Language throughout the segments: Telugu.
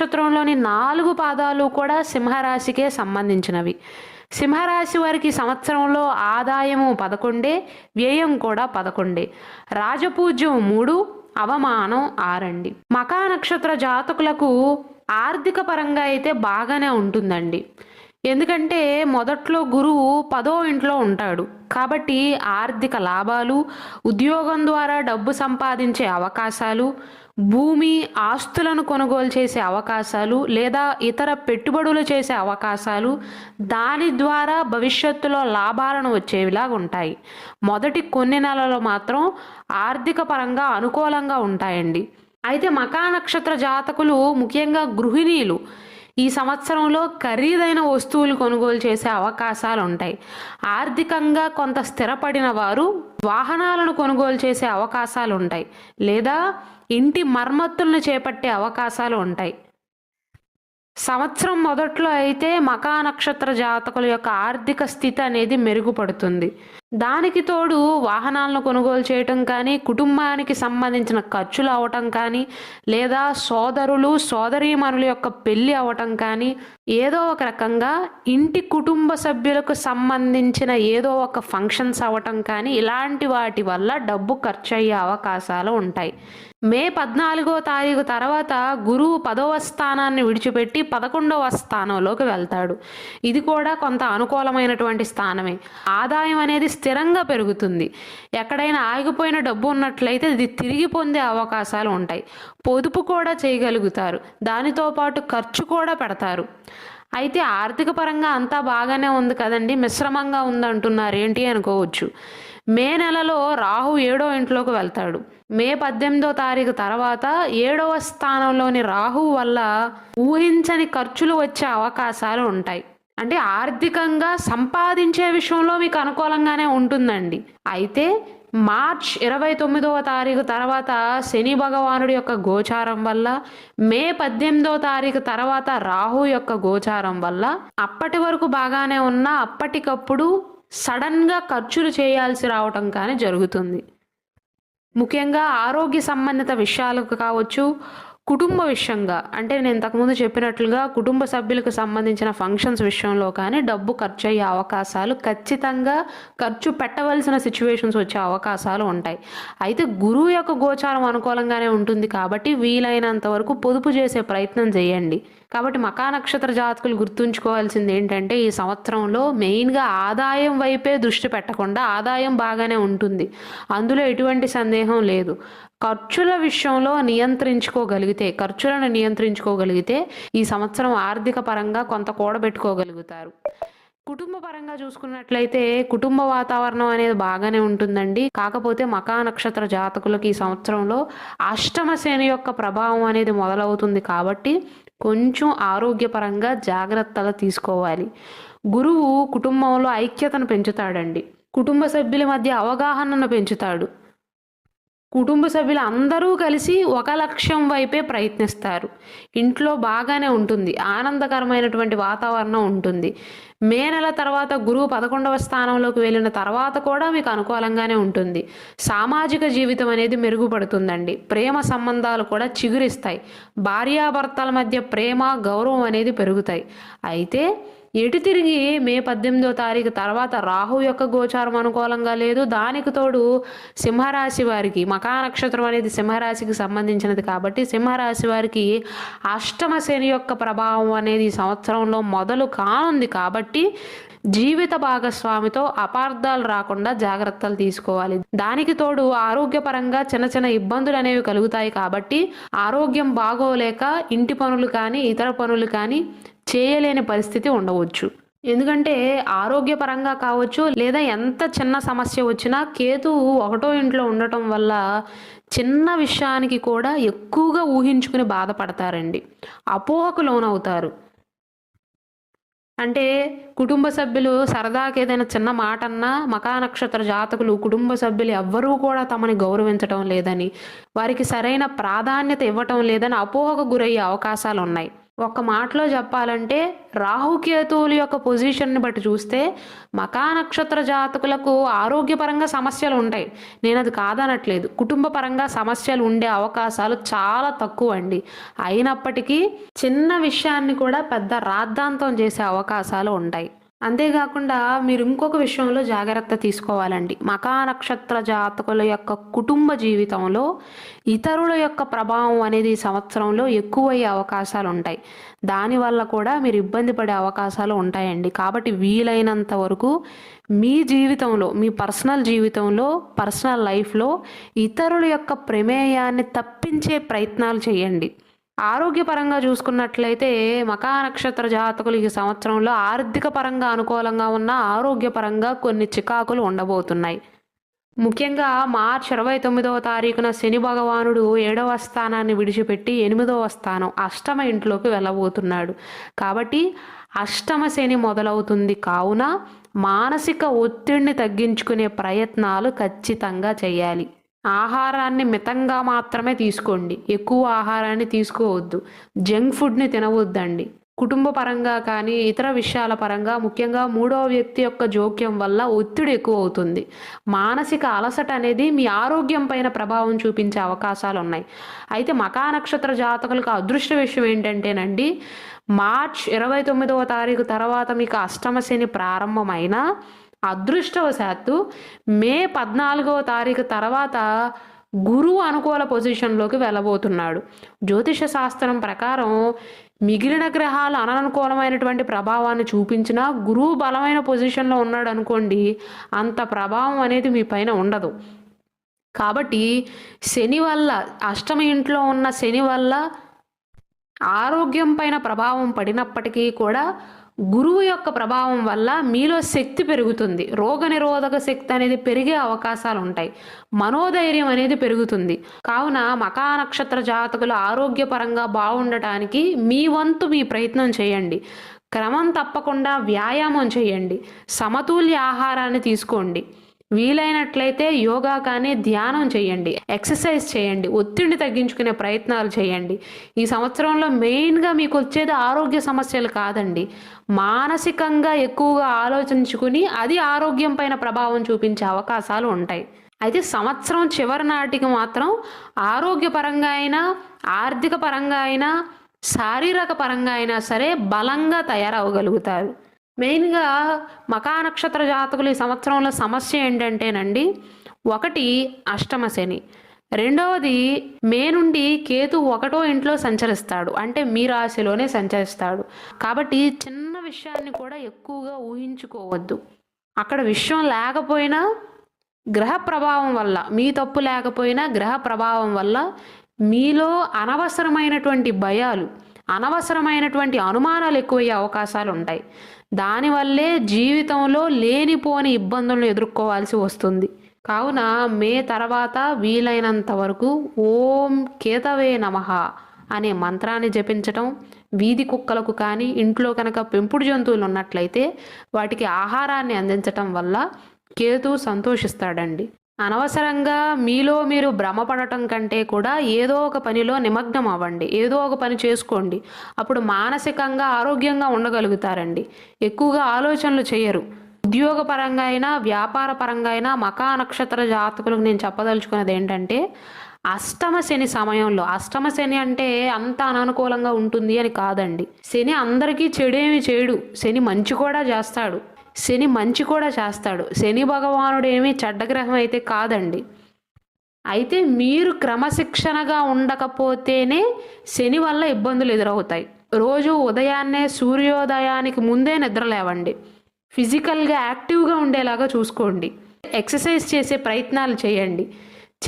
నక్షత్రంలోని నాలుగు పాదాలు కూడా సింహరాశికే సంబంధించినవి. సింహరాశి వారికి సంవత్సరంలో ఆదాయము పదకొండే వ్యయం కూడా పదకొండే. రాజపూజ్యం మూడు అవమానం ఆరండి. మకా నక్షత్ర జాతకులకు ఆర్థిక పరంగా అయితే బాగానే ఉంటుందండి. ఎందుకంటే మొదట్లో గురువు పదో ఇంట్లో ఉంటాడు. కాబట్టి ఆర్థిక లాభాలు ఉద్యోగం ద్వారా డబ్బు సంపాదించే అవకాశాలు భూమి ఆస్తులను కొనుగోలు చేసే అవకాశాలు లేదా ఇతర పెట్టుబడులు చేసే అవకాశాలు దాని ద్వారా భవిష్యత్తులో లాభాలను వచ్చేవిలాగా ఉంటాయి. మొదటి కొన్ని నెలలు మాత్రం ఆర్థిక పరంగా అనుకూలంగా ఉంటాయండి. అయితే మకా నక్షత్ర జాతకులు ముఖ్యంగా గృహిణీలు ఈ సంవత్సరంలో ఖరీదైన వస్తువులు కొనుగోలు చేసే అవకాశాలు ఉంటాయి. ఆర్థికంగా కొంత స్థిరపడిన వారు వాహనాలను కొనుగోలు చేసే అవకాశాలు ఉంటాయి. లేదా ఇంటి మర్మత్తులను చేపట్టే అవకాశాలు ఉంటాయి. సంవత్సరం మొదట్లో అయితే మకా నక్షత్ర జాతకుల యొక్క ఆర్థిక స్థితి అనేది మెరుగుపడుతుంది. దానికి తోడు వాహనాలను కొనుగోలు చేయటం కానీ కుటుంబానికి సంబంధించిన ఖర్చులు అవటం కానీ లేదా సోదరులు సోదరీమణుల యొక్క పెళ్ళి అవటం కానీ ఏదో ఒక రకంగా ఇంటి కుటుంబ సభ్యులకు సంబంధించిన ఏదో ఒక ఫంక్షన్స్ అవటం కానీ ఇలాంటి వాటి వల్ల డబ్బు ఖర్చు అయ్యే అవకాశాలు ఉంటాయి. మే పద్నాలుగో తారీఖు తర్వాత గురువు పదవ స్థానాన్ని విడిచిపెట్టి పదకొండవ స్థానంలోకి వెళ్తాడు. ఇది కూడా కొంత అనుకూలమైనటువంటి స్థానమే. ఆదాయం అనేది స్థిరంగా పెరుగుతుంది. ఎక్కడైనా ఆగిపోయిన డబ్బు ఉన్నట్లయితే ఇది తిరిగి పొందే అవకాశాలు ఉంటాయి. పొదుపు కూడా చేయగలుగుతారు. దానితో పాటు ఖర్చు కూడా పెడతారు. అయితే ఆర్థిక పరంగా అంతా బాగానే ఉంది కదండి. మిశ్రమంగా ఉందంటున్నారు. ఏంటి అనుకోవచ్చు. మే నెలలో రాహు ఏడో ఇంట్లోకి వెళ్తాడు. మే పద్దెనిమిదో తారీఖు తర్వాత ఏడవ స్థానంలోని రాహు వల్ల ఊహించని ఖర్చులు వచ్చే అవకాశాలు ఉంటాయి. అంటే ఆర్థికంగా సంపాదించే విషయంలో మీకు అనుకూలంగానే ఉంటుందండి. అయితే మార్చ్ ఇరవై తొమ్మిదవ తారీఖు తర్వాత శని భగవానుడి యొక్క గోచారం వల్ల మే పద్దెనిమిదవ తారీఖు తర్వాత రాహు యొక్క గోచారం వల్ల అప్పటి వరకు బాగానే ఉన్న అప్పటికప్పుడు సడన్గా ఖర్చులు చేయాల్సి రావటం కానీ జరుగుతుంది. ముఖ్యంగా ఆరోగ్య సంబంధిత విషయాలకు కావచ్చు కుటుంబ విషయంగా. అంటే నేను ఇంతకుముందు చెప్పినట్లుగా కుటుంబ సభ్యులకు సంబంధించిన ఫంక్షన్స్ విషయంలో కానీ డబ్బు ఖర్చు అయ్యే అవకాశాలు ఖచ్చితంగా ఖర్చు పెట్టవలసిన సిచ్యువేషన్స్ వచ్చే అవకాశాలు ఉంటాయి. అయితే గురువు యొక్క గోచారం అనుకూలంగానే ఉంటుంది కాబట్టి వీలైనంత వరకు పొదుపు చేసే ప్రయత్నం చేయండి. కాబట్టి మకా నక్షత్ర జాతకులు గుర్తుంచుకోవాల్సింది ఏంటంటే ఈ సంవత్సరంలో మెయిన్గా ఆదాయం వైపే దృష్టి పెట్టకుండా ఆదాయం బాగానే ఉంటుంది. అందులో ఎటువంటి సందేహం లేదు. ఖర్చుల విషయంలో నియంత్రించుకోగలిగితే ఖర్చులను నియంత్రించుకోగలిగితే ఈ సంవత్సరం ఆర్థిక పరంగా కొంత కూడబెట్టుకోగలుగుతారు. కుటుంబ పరంగా చూసుకున్నట్లయితే కుటుంబ వాతావరణం అనేది బాగానే ఉంటుందండి. కాకపోతే మకా నక్షత్ర జాతకులకు ఈ సంవత్సరంలో అష్టమ శని యొక్క ప్రభావం అనేది మొదలవుతుంది కాబట్టి కొంచెం ఆరోగ్యపరంగా జాగ్రత్తలు తీసుకోవాలి. గురువు కుటుంబంలో ఐక్యతను పెంచుతాడండి. కుటుంబ సభ్యుల మధ్య అవగాహనను పెంచుతాడు. కుటుంబ సభ్యులు అందరూ కలిసి ఒక లక్ష్యం వైపే ప్రయత్నిస్తారు. ఇంట్లో బాగానే ఉంటుంది. ఆనందకరమైనటువంటి వాతావరణం ఉంటుంది. మే నెల తర్వాత గురువు పదకొండవ స్థానంలోకి వెళ్ళిన తర్వాత కూడా మీకు అనుకూలంగానే ఉంటుంది. సామాజిక జీవితం అనేది మెరుగుపడుతుందండి. ప్రేమ సంబంధాలు కూడా చిగురిస్తాయి. భార్యాభర్తల మధ్య ప్రేమ గౌరవం అనేది పెరుగుతాయి. అయితే ఎటు తిరిగి మే పద్దెనిమిదో తారీఖు తర్వాత రాహు యొక్క గోచారం అనుకూలంగా లేదు. దానికి తోడు సింహరాశి వారికి మకా నక్షత్రం అనేది సింహరాశికి సంబంధించినది కాబట్టి సింహరాశి వారికి అష్టమ శని యొక్క ప్రభావం అనేది ఈ సంవత్సరంలో మొదలు కానుంది కాబట్టి జీవిత భాగస్వామితో అపార్థాలు రాకుండా జాగ్రత్తలు తీసుకోవాలి. దానికి తోడు ఆరోగ్యపరంగా చిన్న చిన్న ఇబ్బందులు అనేవి కలుగుతాయి కాబట్టి ఆరోగ్యం బాగోలేక ఇంటి పనులు కానీ ఇతర పనులు కానీ చేయలేని పరిస్థితి ఉండవచ్చు. ఎందుకంటే ఆరోగ్యపరంగా కావచ్చు లేదా ఎంత చిన్న సమస్య వచ్చినా కేతు ఒకటో ఇంట్లో ఉండటం వల్ల చిన్న విషయానికి కూడా ఎక్కువగా ఊహించుకుని బాధపడతారండి. అపోహకు లోనవుతారు. అంటే కుటుంబ సభ్యులు సరదాకి ఏదైనా చిన్న మాట అన్నా మకా నక్షత్ర జాతకులు కుటుంబ సభ్యులు ఎవ్వరూ కూడా తమని గౌరవించటం లేదని వారికి సరైన ప్రాధాన్యత ఇవ్వటం లేదని అపోహకు గురయ్యే అవకాశాలు ఉన్నాయి ఒక మాటలో చెప్పాలంటే రాహుకేతువుల యొక్క పొజిషన్ని బట్టి చూస్తే మకా నక్షత్ర జాతకులకు ఆరోగ్యపరంగా సమస్యలు ఉంటాయి. నేను అది కాదనట్లేదు. కుటుంబ పరంగా సమస్యలు ఉండే అవకాశాలు చాలా తక్కువ అండి అయినప్పటికీ చిన్న విషయాన్ని కూడా పెద్ద రాద్ధాంతం చేసే అవకాశాలు ఉంటాయి. అంతేకాకుండా మీరు ఇంకొక విషయంలో జాగ్రత్త తీసుకోవాలండి. మకా నక్షత్ర జాతకుల యొక్క కుటుంబ జీవితంలో ఇతరుల యొక్క ప్రభావం అనేది సంవత్సరంలో ఎక్కువయ్యే అవకాశాలు ఉంటాయి. దానివల్ల కూడా మీరు ఇబ్బంది పడే అవకాశాలు ఉంటాయండి. కాబట్టి వీలైనంత వరకు మీ జీవితంలో మీ పర్సనల్ జీవితంలో పర్సనల్ లైఫ్లో ఇతరుల యొక్క ప్రమేయాన్ని తప్పించే ప్రయత్నాలు చేయండి. ఆరోగ్యపరంగా చూసుకున్నట్లయితే మకా నక్షత్ర జాతకులు ఈ సంవత్సరంలో ఆర్థిక పరంగా అనుకూలంగా ఉన్న ఆరోగ్యపరంగా కొన్ని చికాకులు ఉండబోతున్నాయి. ముఖ్యంగా మార్చ్ ఇరవై తొమ్మిదవ తారీఖున శని భగవానుడు ఏడవ స్థానాన్ని విడిచిపెట్టి ఎనిమిదవ స్థానం అష్టమ ఇంట్లోకి వెళ్ళబోతున్నాడు. కాబట్టి అష్టమ శని మొదలవుతుంది కావున మానసిక ఒత్తిడిని తగ్గించుకునే ప్రయత్నాలు ఖచ్చితంగా చేయాలి. ఆహారాన్ని మితంగా మాత్రమే తీసుకోండి. ఎక్కువ ఆహారాన్ని తీసుకోవద్దు. జంక్ ఫుడ్ని తినవద్దండి. కుటుంబ పరంగా కానీ ఇతర విషయాల పరంగా ముఖ్యంగా మూడవ వ్యక్తి యొక్క జోక్యం వల్ల ఒత్తిడి ఎక్కువ అవుతుంది మానసిక అలసట అనేది మీ ఆరోగ్యం పైన ప్రభావం చూపించే అవకాశాలు ఉన్నాయి అయితే మకా నక్షత్ర జాతకులకు అదృష్ట విషయం ఏంటంటేనండి మార్చ్ ఇరవై తొమ్మిదవ తారీఖు తర్వాత మీకు అష్టమ శని ప్రారంభమైన అదృష్టవశాత్తు మే పద్నాలుగవ తారీఖు తర్వాత గురువు అనుకూల పొజిషన్లోకి వెళ్ళబోతున్నాడు. జ్యోతిష శాస్త్రం ప్రకారం మిగిలిన గ్రహాలు అననుకూలమైనటువంటి ప్రభావాన్ని చూపించినా గురువు బలమైన పొజిషన్లో ఉన్నాడు అనుకోండి అంత ప్రభావం అనేది మీ పైన ఉండదు. కాబట్టి శని వల్ల అష్టమి ఇంట్లో ఉన్న శని వల్ల ఆరోగ్యం పైన ప్రభావం పడినప్పటికీ కూడా గురువు యొక్క ప్రభావం వల్ల మీలో శక్తి పెరుగుతుంది. రోగనిరోధక శక్తి అనేది పెరిగే అవకాశాలు ఉంటాయి. మనోధైర్యం అనేది పెరుగుతుంది. కావున మకా నక్షత్ర జాతకులు ఆరోగ్యపరంగా బాగుండటానికి మీ వంతు మీ ప్రయత్నం చేయండి. క్రమం తప్పకుండా వ్యాయామం చేయండి. సమతుల్య ఆహారాన్ని తీసుకోండి. వీలైనట్లయితే యోగా కానీ ధ్యానం చేయండి ఎక్సర్సైజ్ చేయండి ఒత్తిడిని తగ్గించుకునే ప్రయత్నాలు చేయండి. ఈ సంవత్సరంలో మెయిన్గా మీకు వచ్చేది ఆరోగ్య సమస్యలు కాదండి. మానసికంగా ఎక్కువగా ఆలోచించుకుని అది ఆరోగ్యం పైన ప్రభావం చూపించే అవకాశాలు ఉంటాయి. అయితే సంవత్సరం చివరి నాటికి మాత్రం ఆరోగ్యపరంగా అయినా ఆర్థిక పరంగా అయినా శారీరక పరంగా అయినా సరే బలంగా తయారవగలుగుతారు మెయిన్గా మకా నక్షత్ర జాతకులు ఈ సంవత్సరంలో సమస్య ఏంటంటేనండి ఒకటి అష్టమ శని. రెండవది మే నుండి కేతు ఒకటో ఇంట్లో సంచరిస్తాడు. అంటే మీ రాశిలోనే సంచరిస్తాడు. కాబట్టి చిన్న విషయాన్ని కూడా ఎక్కువగా ఊహించుకోవద్దు. అక్కడ విషయం లేకపోయినా గ్రహ ప్రభావం వల్ల మీ తప్పు లేకపోయినా గ్రహ ప్రభావం వల్ల మీలో అనవసరమైనటువంటి భయాలు అనవసరమైనటువంటి అనుమానాలు ఎక్కువయ్యే అవకాశాలు ఉంటాయి. దానివల్లే జీవితంలో లేనిపోని ఇబ్బందులను ఎదుర్కోవాల్సి వస్తుంది. కావున మే తర్వాత వీలైనంత వరకు ఓం కేతవే నమః అనే మంత్రాన్ని జపించటం వీధి కుక్కలకు కానీ ఇంట్లో కనుక పెంపుడు జంతువులు ఉన్నట్లయితే వాటికి ఆహారాన్ని అందించటం వల్ల కేతు సంతోషిస్తాడండి. అనవసరంగా మీలో మీరు భ్రమపడటం కంటే కూడా ఏదో ఒక పనిలో నిమగ్నం అవ్వండి. ఏదో ఒక పని చేసుకోండి. అప్పుడు మానసికంగా ఆరోగ్యంగా ఉండగలుగుతారండి. ఎక్కువగా ఆలోచనలు చేయరు. ఉద్యోగపరంగా అయినా వ్యాపార పరంగా అయినా మకా నక్షత్ర జాతకులకు నేను చెప్పదలుచుకున్నది ఏంటంటే అష్టమ శని సమయంలో అష్టమ శని అంటే అంత అననుకూలంగా ఉంటుంది అని కాదండి. శని అందరికీ చెడేమి చేయడు శని మంచి కూడా చేస్తాడు. శని మంచి కూడా చేస్తాడు. శని భగవానుడు ఏమీ చెడ్డగ్రహం అయితే కాదండి. అయితే మీరు క్రమశిక్షణగా ఉండకపోతేనే శని వల్ల ఇబ్బందులు ఎదురవుతాయి. రోజు ఉదయాన్నే సూర్యోదయానికి ముందే నిద్ర లేవండి. ఫిజికల్గా యాక్టివ్గా ఉండేలాగా చూసుకోండి. ఎక్సర్సైజ్ చేసే ప్రయత్నాలు చేయండి.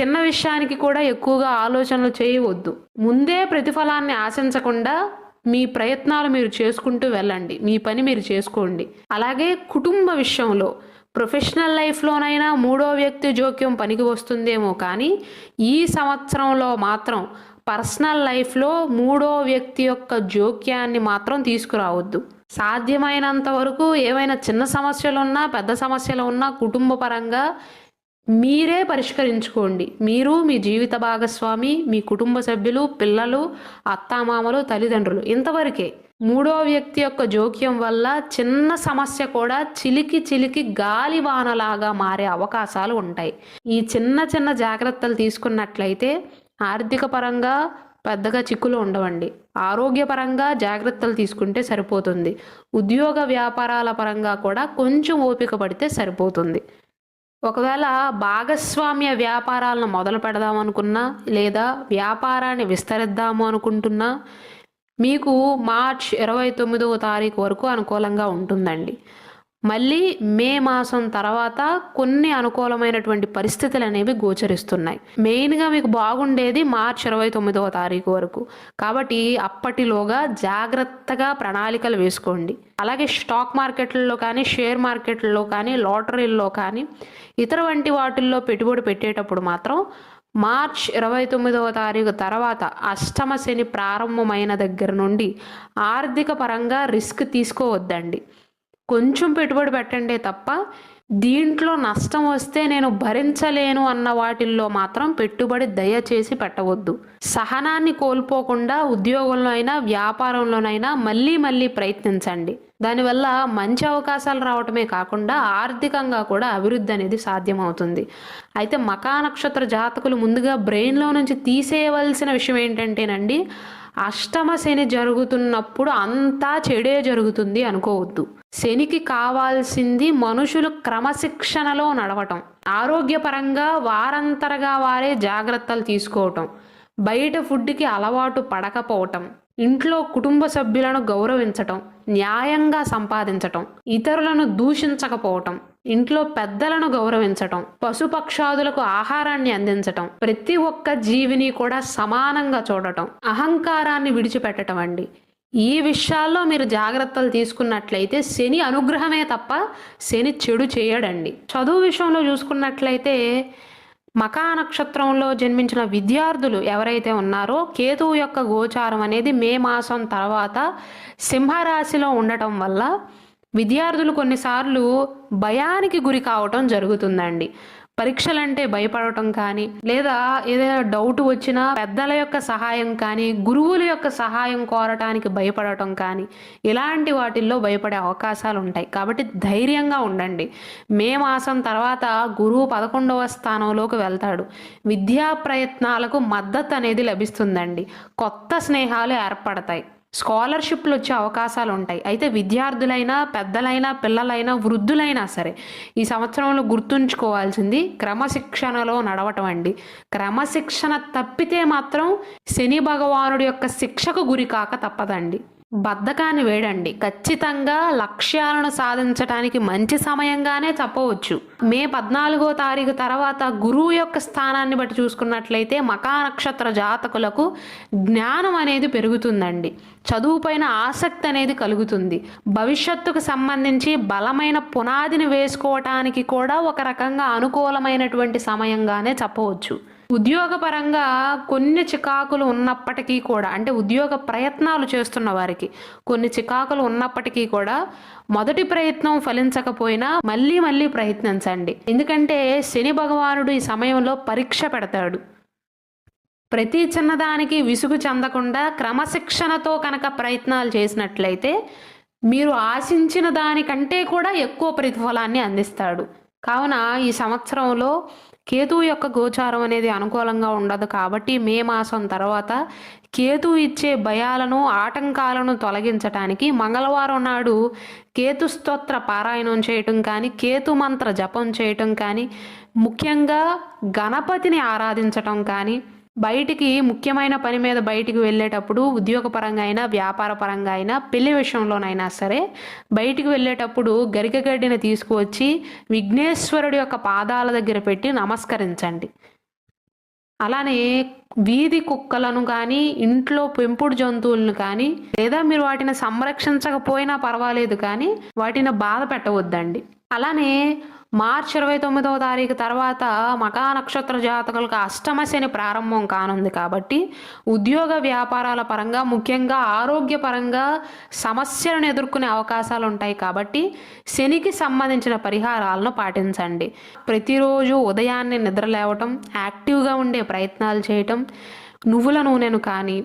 చిన్న విషయానికి కూడా ఎక్కువగా ఆలోచనలు చేయవద్దు. ముందే ప్రతిఫలాన్ని ఆశించకుండా మీ ప్రయత్నాలు మీరు చేసుకుంటూ వెళ్ళండి. మీ పని మీరు చేసుకోండి. అలాగే కుటుంబ విషయంలో ప్రొఫెషనల్ లైఫ్లోనైనా మూడో వ్యక్తి జోక్యం పనికి వస్తుందేమో కానీ ఈ సంవత్సరంలో మాత్రం పర్సనల్ లైఫ్లో మూడో వ్యక్తి యొక్క జోక్యాన్ని మాత్రం తీసుకురావద్దు. సాధ్యమైనంత వరకు ఏవైనా చిన్న సమస్యలు ఉన్నా పెద్ద సమస్యలు ఉన్నా కుటుంబ పరంగా మీరే పరిష్కరించుకోండి. మీరు మీ జీవిత భాగస్వామి మీ కుటుంబ సభ్యులు పిల్లలు అత్తామామలు తల్లిదండ్రులు. ఇంతవరకే మూడో వ్యక్తి యొక్క జోక్యం వల్ల చిన్న సమస్య కూడా చిలికి చిలికి గాలివానలాగా మారే అవకాశాలు ఉంటాయి. ఈ చిన్న చిన్న జాగ్రత్తలు తీసుకున్నట్లయితే ఆర్థిక పరంగా పెద్దగా చిక్కులు ఉండవండి. ఆరోగ్యపరంగా జాగ్రత్తలు తీసుకుంటే సరిపోతుంది. ఉద్యోగ వ్యాపారాల పరంగా కూడా కొంచెం ఓపిక పడితే సరిపోతుంది. ఒకవేళ భాగస్వామ్య వ్యాపారాలను మొదలు పెడదాం అనుకున్నా లేదా వ్యాపారాన్ని విస్తరిద్దాము అనుకుంటున్నా మీకు మార్చ్ ఇరవై తొమ్మిదవ తారీఖు వరకు అనుకూలంగా ఉంటుందండి. మళ్ళీ మే మాసం తర్వాత కొన్ని అనుకూలమైనటువంటి పరిస్థితులు అనేవి గోచరిస్తున్నాయి. మెయిన్గా మీకు బాగుండేది మార్చ్ ఇరవై తొమ్మిదవ తారీఖు వరకు. కాబట్టి అప్పటిలోగా జాగ్రత్తగా ప్రణాళికలు వేసుకోండి. అలాగే స్టాక్ మార్కెట్లలో కానీ షేర్ మార్కెట్లలో కానీ లాటరీల్లో కానీ ఇతర వంటి వాటిల్లో పెట్టుబడి పెట్టేటప్పుడు మాత్రం మార్చ్ ఇరవై తొమ్మిదవ తారీఖు తర్వాత అష్టమ శని ప్రారంభమైన దగ్గర నుండి ఆర్థిక పరంగా రిస్క్ తీసుకోవద్దండి. కొంచెం పెట్టుబడి పెట్టండి తప్ప దీంట్లో నష్టం వస్తే నేను భరించలేను అన్న వాటిల్లో మాత్రం పెట్టుబడి దయచేసి పెట్టవద్దు. సహనాన్ని కోల్పోకుండా ఉద్యోగంలో అయినా వ్యాపారంలోనైనా మళ్ళీ మళ్ళీ ప్రయత్నించండి. దానివల్ల మంచి అవకాశాలు రావటమే కాకుండా ఆర్థికంగా కూడా అభివృద్ధి అనేది సాధ్యమవుతుంది. అయితే మకా నక్షత్ర జాతకులు ముందుగా బ్రెయిన్లో నుంచి తీసేయవలసిన విషయం ఏంటంటేనండి అష్టమ శని జరుగుతున్నప్పుడు అంతా చెడే జరుగుతుంది అనుకోవద్దు. శనికి కావాల్సింది మనుషులు క్రమశిక్షణలో నడవటం. ఆరోగ్యపరంగా వారంతరగా వారే జాగ్రత్తలు తీసుకోవటం. బయట ఫుడ్కి అలవాటు పడకపోవటం. ఇంట్లో కుటుంబ సభ్యులను గౌరవించటం న్యాయంగా సంపాదించటం ఇతరులను దూషించకపోవటం ఇంట్లో పెద్దలను గౌరవించటం పశుపక్షాదులకు ఆహారాన్ని అందించటం ప్రతి ఒక్క జీవిని కూడా సమానంగా చూడటం అహంకారాన్ని విడిచిపెట్టటం అండి. ఈ విషయాల్లో మీరు జాగ్రత్తలు తీసుకున్నట్లయితే శని అనుగ్రహమే తప్ప శని చెడు చేయడండి. చదువు విషయంలో చూసుకున్నట్లయితే మకా నక్షత్రంలో జన్మించిన విద్యార్థులు ఎవరైతే ఉన్నారో కేతువు యొక్క గోచారం అనేది మే మాసం తర్వాత సింహరాశిలో ఉండటం వల్ల విద్యార్థులు కొన్నిసార్లు భయానికి గురి కావటం జరుగుతుందండి. పరీక్షలంటే భయపడటం కానీ లేదా ఏదైనా డౌట్ వచ్చినా పెద్దల యొక్క సహాయం కానీ గురువుల యొక్క సహాయం కోరటానికి భయపడటం కానీ ఇలాంటి వాటిల్లో భయపడే అవకాశాలు ఉంటాయి కాబట్టి ధైర్యంగా ఉండండి. మే మాసం తర్వాత గురువు పదకొండవ స్థానంలోకి వెళ్తాడు. విద్యా ప్రయత్నాలకు మద్దతు అనేది లభిస్తుందండి. కొత్త స్నేహాలు ఏర్పడతాయి. స్కాలర్షిప్లు వచ్చే అవకాశాలు ఉంటాయి అయితే విద్యార్థులైనా పెద్దలైనా పిల్లలైనా వృద్ధులైనా సరే ఈ సంవత్సరంలో గుర్తుంచుకోవాల్సింది క్రమశిక్షణలో నడవటం అండి. క్రమశిక్షణ తప్పితే మాత్రం శని భగవానుడి యొక్క శిక్షకు గురి కాక తప్పదండి. బద్ధకాన్ని వేడండి. ఖచ్చితంగా లక్ష్యాలను సాధించడానికి మంచి సమయంగానే చెప్పవచ్చు మే పద్నాలుగో తారీఖు తర్వాత గురువు యొక్క స్థానాన్ని బట్టి చూసుకున్నట్లయితే మకా నక్షత్ర జాతకులకు జ్ఞానం అనేది పెరుగుతుందండి. చదువుపైన ఆసక్తి అనేది కలుగుతుంది. భవిష్యత్తుకు సంబంధించి బలమైన పునాదిని వేసుకోవటానికి కూడా ఒక రకంగా అనుకూలమైనటువంటి సమయంగానే చెప్పవచ్చు ఉద్యోగపరంగా కొన్ని చికాకులు ఉన్నప్పటికీ కూడా అంటే ఉద్యోగ ప్రయత్నాలు చేస్తున్న వారికి కొన్ని చికాకులు ఉన్నప్పటికీ కూడా మొదటి ప్రయత్నం ఫలించకపోయినా మళ్ళీ మళ్ళీ ప్రయత్నించండి. ఎందుకంటే శని భగవానుడు ఈ సమయంలో పరీక్ష పెడతాడు. ప్రతి చిన్నదానికి విసుగు చెందకుండా క్రమశిక్షణతో కనుక ప్రయత్నాలు చేసినట్లయితే మీరు ఆశించిన దానికంటే కూడా ఎక్కువ ప్రతిఫలాన్ని అందిస్తాడు. కావున ఈ సంవత్సరంలో కేతు యొక్క గోచారం అనేది అనుకూలంగా ఉండదు కాబట్టి మే మాసం తర్వాత కేతు ఇచ్చే భయాలను ఆటంకాలను తొలగించటానికి మంగళవారం నాడు కేతు స్తోత్ర పారాయణం చేయటం కానీ కేతు మంత్ర జపం చేయటం కానీ ముఖ్యంగా గణపతిని ఆరాధించటం కానీ బయటికి ముఖ్యమైన పని మీద బయటికి వెళ్ళేటప్పుడు ఉద్యోగపరంగా అయినా వ్యాపార పరంగా అయినా పెళ్ళి విషయంలోనైనా సరే బయటికి వెళ్ళేటప్పుడు గరికగడ్డిని తీసుకువచ్చి విఘ్నేశ్వరుడి యొక్క పాదాల దగ్గర పెట్టి నమస్కరించండి. అలానే వీధి కుక్కలను కానీ ఇంట్లో పెంపుడు జంతువులను కానీ లేదా మీరు వాటిని సంరక్షించకపోయినా పర్వాలేదు కానీ వాటిని బాధ పెట్టవద్దండి. అలానే మార్చి ఇరవై తొమ్మిదవ తారీఖు తర్వాత మకా నక్షత్ర జాతకులకు అష్టమ శని ప్రారంభం కానుంది కాబట్టి ఉద్యోగ వ్యాపారాల పరంగా ముఖ్యంగా ఆరోగ్యపరంగా సమస్యలను ఎదుర్కొనే అవకాశాలు ఉంటాయి కాబట్టి శనికి సంబంధించిన పరిహారాలను పాటించండి. ప్రతిరోజు ఉదయాన్నే నిద్ర లేవటం యాక్టివ్గా ఉండే ప్రయత్నాలు చేయటం నువ్వుల నూనెను కానీ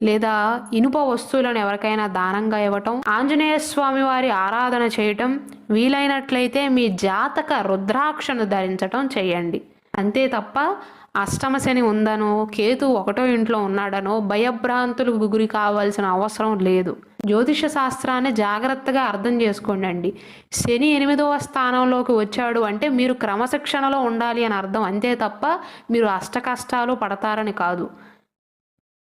లేదా ఇనుప వస్తువులను ఎవరికైనా దానంగా ఇవ్వటం ఆంజనేయ స్వామి వారి ఆరాధన చేయటం వీలైనట్లయితే మీ జాతక రుద్రాక్షను ధరించటం చేయండి. అంతే తప్ప అష్టమ శని ఉందనో కేతు ఒకటో ఇంట్లో ఉన్నాడనో భయభ్రాంతులకు గురి కావాల్సిన అవసరం లేదు. జ్యోతిష శాస్త్రాన్ని జాగ్రత్తగా అర్థం చేసుకోండి శని ఎనిమిదవ స్థానంలోకి వచ్చాడు అంటే మీరు క్రమశిక్షణలో ఉండాలి అని అర్థం. అంతే తప్ప మీరు అష్ట కష్టాలు పడతారని కాదు.